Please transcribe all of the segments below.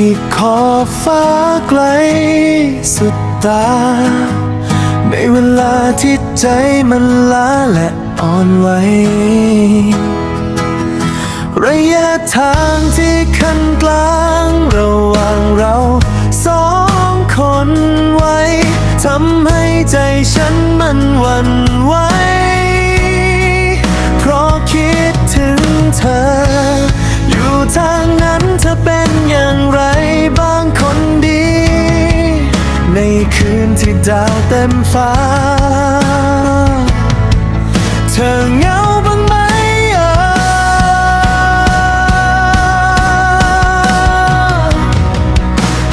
ที่ขอบฟ้าไกลสุดตา ในเวลาที่ใจมันล้าและอ่อนไหวระยะทางที่คันกลางระหว่างเราสองคนไว้ทำให้ใจฉันมันวันไหว ที่ดาวเต็มฟ้า เธอเหงาบ้างไหมเอ่ย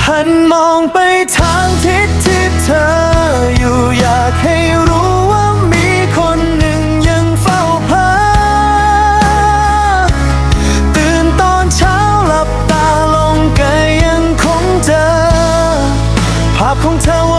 หันมองไปทางทิศที่เธออยู่อยากให้รู้ว่ามีคนหนึ่งยังเฝ้าเพ้อตื่นตอนเช้าหลับตาลงก็ยังคงเจอภาพของเธอ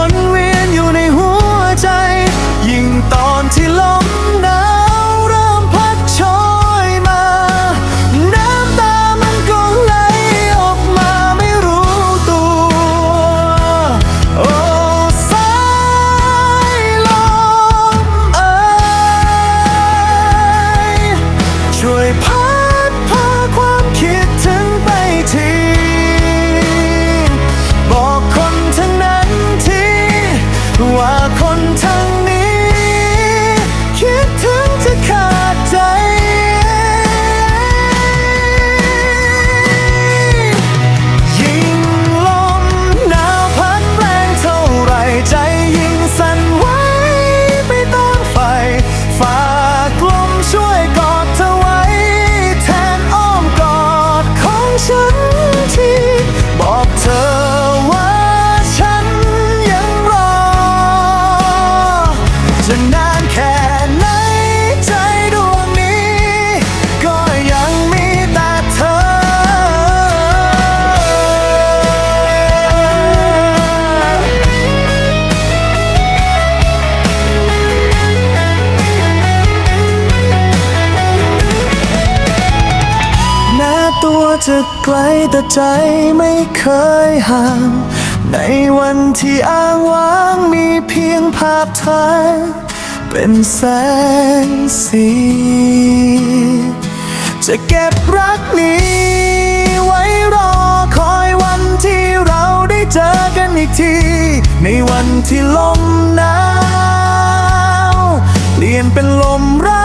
จะไกลแต่ใจไม่เคยห่าง ในวันที่อ้างว้างมีเพียงภาพเธอเป็นแสงสี จะเก็บรักนี้ ไว้รอคอยวันที่เราได้เจอกันอีกที ในวันที่ลมหนาวเปลี่ยนเป็นลมรั